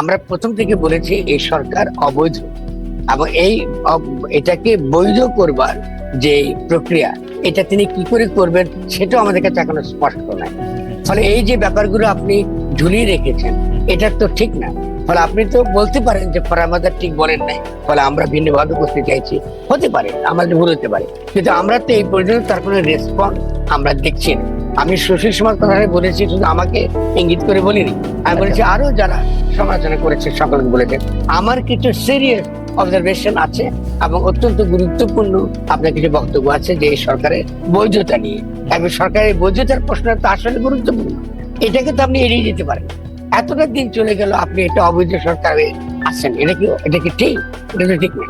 আমরা প্রথম থেকে বলেছি এই সরকার অবৈধ এবং এই এটাকে বৈধ করবার যে প্রক্রিয়া, এটা তিনি কি করে করবেন সেটাও আমাদের কাছে এখনও স্পষ্ট নয় ফলে এই যে ব্যাপারগুলো আপনি ঝুলিয়ে রেখেছেন, এটা তো ঠিক না। ফলে আপনি তো বলতে পারেন যে ফরামাদার ঠিক বলেন নাই, ফলে আমরা ভিন্নভাবে করতে চাইছি হতে পারে, আমাদের ভুল হতে পারে। কিন্তু আমরা তো এই পর্যন্ত তার কোনো রেসপন্স আমরা দেখছি না। আমি সুশীল সমাজ কথাটা বলেছি শুধু আমাকে ইঙ্গিত করে বলিনি। আমি বলেছি আরও যারা সমালোচনা করেছে সকলকে বলেছেন আমার কিছু সিরিয়াস অবজারভেশন আছে এবং অত্যন্ত গুরুত্বপূর্ণ আপনার কিছু বক্তব্য আছে যে এই সরকারের বৈধতা নিয়ে। এবং সরকারের বৈধতার প্রশ্ন প্রশ্নটা আসলে গুরুত্বপূর্ণ। এটাকে তো আপনি এড়িয়ে যেতে পারেন। এতটা দিন চলে গেল আপনি এটা অবৈধ সরকারে আসছেন এটা কি এটা কি ঠিক? এটা তো ঠিক না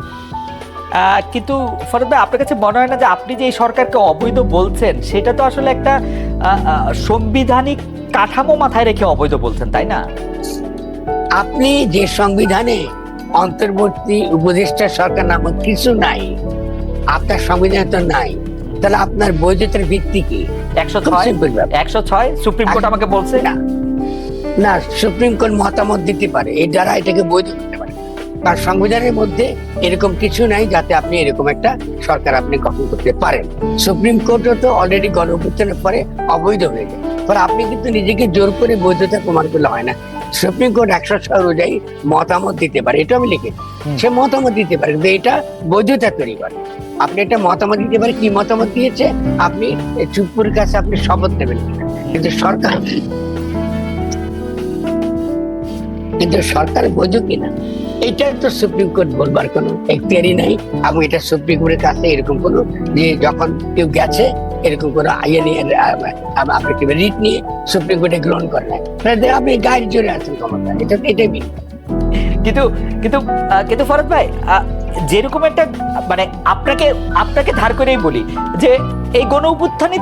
আহ, কিন্তু ফরদ ভাই আপনার কাছে মনে হয় না যে আপনি যে এই সরকারকে অবৈধ বলছেন সেটা তো আসলে একটা সাংবিধানিক কাঠামো মাথায় রেখে অবৈধ বলছেন তাই না? আপনি যে সংবিধানে অন্তর্বর্তী উপদেষ্টা সরকার নামক কিছু নাই আপনার সংবিধানে তো নাই তাহলে আপনার বৈধতার ভিত্তি কি? একশো ছয়? একশো ছয়? সুপ্রিম কোর্ট আমাকে বলছে? না না সুপ্রিম কোর্ট মতামত দিতে পারে এই দ্বারা এটাকে বৈধ পারে তার সংবিধানের মধ্যে এরকম কিছু নাই যাতে আপনি এরকম একটা সরকার আপনি গঠন করতে পারেন। সুপ্রিম কোর্টও তো অলরেডি গণঅভ্যুত্থানের পরে অবৈধ হয়ে যায় ফলে আপনি কিন্তু নিজেকে জোর করে বৈধতা প্রমাণ করলে হয় না। সুপ্রিম কোর্ট একশো ছয় অনুযায়ী মতামত দিতে পারে এটা আমি লিখেছি। সে মতামত দিতে পারে কিন্তু এটা বৈধতা তৈরি করে। আপনি একটা মতামত দিতে পারে কি মতামত দিয়েছে? আপনি চুপুর কাছে আপনি শপথ নেবেন। কিন্তু সরকার কিন্তু সরকার বোঝো কিনা? এটা তো সুপ্রিম কোর্ট বলবার কোনো এখতিয়ারই নাই। এবং এটা সুপ্রিম কোর্টের কাছে এরকম কোনো যে যখন কেউ গেছে এরকম কোনো আপনি কি রিট নিয়ে সুপ্রিম কোর্টে গ্রহণ করে নাই। আপনি গাইড জুড়ে আছেন ক্ষমতা এটা এটাই কিন্তু কিন্তু কিন্তু ফরদ ভাই যেরকম একটা মানে আপনাকে আপনাকে ধার করেই বলি যে এই গণ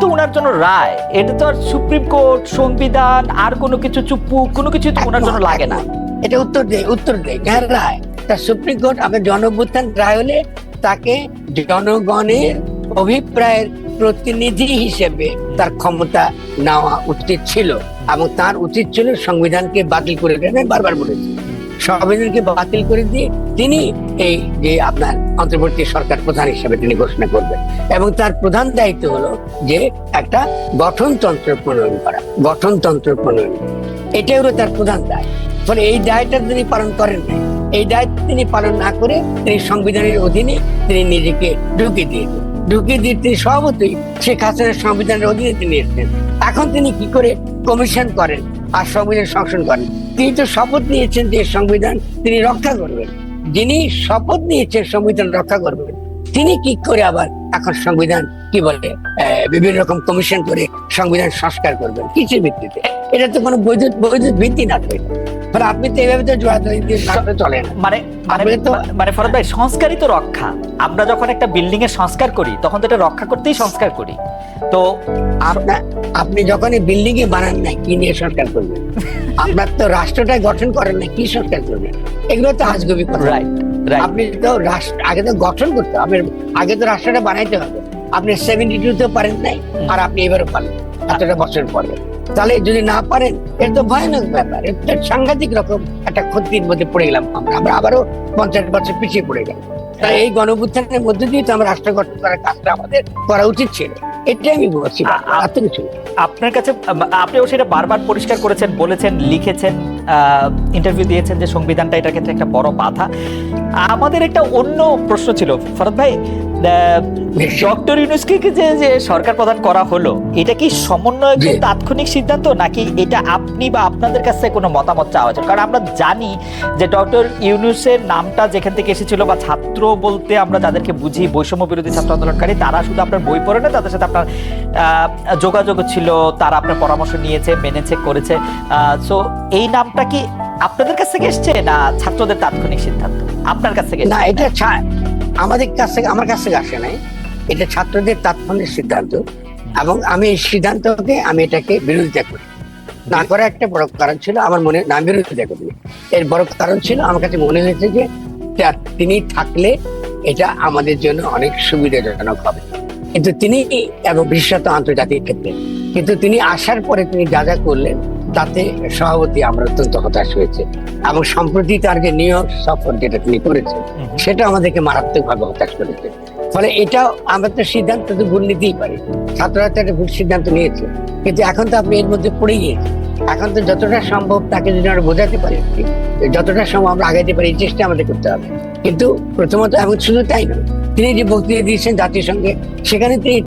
তো ওনার জন্য রায়। এটা তো আর সুপ্রিম কোর্ট সংবিধান আর কোনো কিছু চুপ্পু কোনো কিছু তো ওনার জন্য লাগে না। এটা উত্তর দেয় উত্তর দেয় কার রায়। তা সুপ্রিম কোর্ট আপনার জনঅভ্যুত্থান রায় হলে তাকে জনগণের অভিপ্রায়ের প্রতিনিধি হিসেবে তার ক্ষমতা নেওয়া উচিত ছিল এবং তার উচিত ছিল সংবিধানকে বাতিল করে আমি বারবার বলেছি, সংবিধানকে বাতিল করে দিয়ে তিনি এই যে আপনার অন্তর্বর্তী সরকার প্রধান হিসেবে তিনি ঘোষণা করবেন। এবং তার প্রধান দায়িত্ব হলো যে একটা গঠনতন্ত্র প্রণয়ন করা, গঠনতন্ত্র প্রণয়ন এটাই হলো তার প্রধান দায় ফলে এই দায়টা তিনি পালন করেন এই দায়িত্ব তিনি পালন না করে তিনি সংবিধানের অধীনে তিনি নিজেকে ঢুকিয়ে দিয়েছেন ঢুকিয়ে দিয়ে তিনি স্বভাবতই শেখ হাসিনার সংবিধানের অধীনে তিনি এসেছেন। এখন তিনি কি করে কমিশন করেন আর সংবিধান সংশোধন করেন? তিনি তো শপথ নিয়েছেন যে সংবিধান তিনি রক্ষা করবেন। যিনি শপথ নিয়েছেন সংবিধান রক্ষা করবেন, তিনি কি করে আবার এখন সংবিধান কি বলে বিভিন্ন রকম কমিশন করে সংবিধান সংস্কার করবেন? কিসের ভিত্তিতে? এটা তো কোনো বৈধ বৈধ ভিত্তি না ফলে আপনি তো এভাবে তো দিয়ে মানে মানে মানে ফরদ ভাই সংস্কারই তো রক্ষা। আমরা যখন একটা বিল্ডিং এর সংস্কার করি তখন তো এটা রক্ষা করতেই সংস্কার করি। তো আপনি যখন বিল্ডিং এ বানান না কি নিয়ে সংস্কার করবেন? আপনার তো রাষ্ট্রটা গঠন করেন না কি সংস্কার করবেন? এগুলো তো আজগবি কথা। রাইট আপনি তো রাষ্ট্র আগে তো গঠন করতে হবে। আগে তো রাষ্ট্রটা বানাইতে হবে। আপনি সেভেন্টি টু তো পারেন নাই আর আপনি এবারও পারেন। এতটা বছর পরে। তাহলে যদি না পারেন এটা তো ভয়ানক ব্যাপার। এটা সাংঘাতিক রকম একটা ক্ষতির মধ্যে পড়ে গেলাম আমরা। আমরা আবারও পঞ্চাশ বছর পিছিয়ে পড়ে গেলাম। তাই এই গণবুত্থানের মধ্যে দিয়ে তো আমরা রাষ্ট্র গঠন করার কাজটা আমাদের করা উচিত ছিল। এটাই আমি বলছি আপনার কাছে আপনি আপনিও সেটা বারবার পরিষ্কার করেছেন বলেছেন লিখেছেন। ইন্টারভিউ দিয়েছেন যে সংবিধানটা এটার ক্ষেত্রে একটা বড় বাধা। আমাদের একটা অন্য প্রশ্ন ছিল ফরদ ভাই ডক্টর ইউনুসকে যে যে সরকার প্রদান করা হলো এটা কি সমন্বয়কের জি। তাৎক্ষণিক সিদ্ধান্ত নাকি এটা আপনি বা আপনাদের কাছে কোনো মতামত চাওয়া হয়েছে? কারণ আমরা জানি যে ডক্টর ইউনুসের নামটা যেখান থেকে এসেছিল বা ছাত্র বলতে আমরা যাদেরকে বুঝি বৈষম্য বিরোধী ছাত্র আন্দোলনকারী তারা শুধু আপনার বই পড়ে না তাদের সাথে আপনার যোগাযোগ ছিল তারা আপনার পরামর্শ নিয়েছে মেনেছে করেছে। সো এই নামটা কি আপনাদের কাছ থেকে এসছে না ছাত্রদের তাৎক্ষণিক সিদ্ধান্ত? আপনার কাছ থেকে না এটা আমাদের কাছ থেকে আমার কাছ থেকে আসে নাই। এটা ছাত্রদের তাৎক্ষণিক সিদ্ধান্ত এবং আমি এই সিদ্ধান্তকে আমি এটাকে বিরোধিতা করি। না করার একটা বড় কারণ ছিল আমার মনে না বিরোধিতা করি। এর বড় কারণ ছিল আমার কাছে মনে হয়েছে যে তিনি থাকলে এটা আমাদের জন্য অনেক সুবিধাজনক হবে। কিন্তু তিনি এবং বিশেষত আন্তর্জাতিক ক্ষেত্রে। কিন্তু তিনি আসার পরে তিনি যা যা করলেন তাতে সভাপতি আমরা অত্যন্ত হতাশ হয়েছে এবং সম্প্রতি তার যে নিয়োগ সফর যেটা তিনি করেছেন সেটা আমাদেরকে মারাত্মকভাবে হতাশ করেছে। ফলে এটা আমরা তো সিদ্ধান্ত তো ভুল নিতেই পারি। ছাত্ররা তো একটা ভুল সিদ্ধান্ত নিয়েছে কিন্তু এখন তো আপনি এর মধ্যে পড়ে গিয়েছে এখন তো যতটা সম্ভব তাকে যদি আমরা বোঝাতে পারি যতটা সম্ভব আমরা আগাইতে পারি এই চেষ্টা আমাদের করতে হবে। কিন্তু প্রথমত এবং শুধু তাই নয় তিনি যে বক্তৃতা দিয়েছেন জাতিসংঘে সেখানে তিনি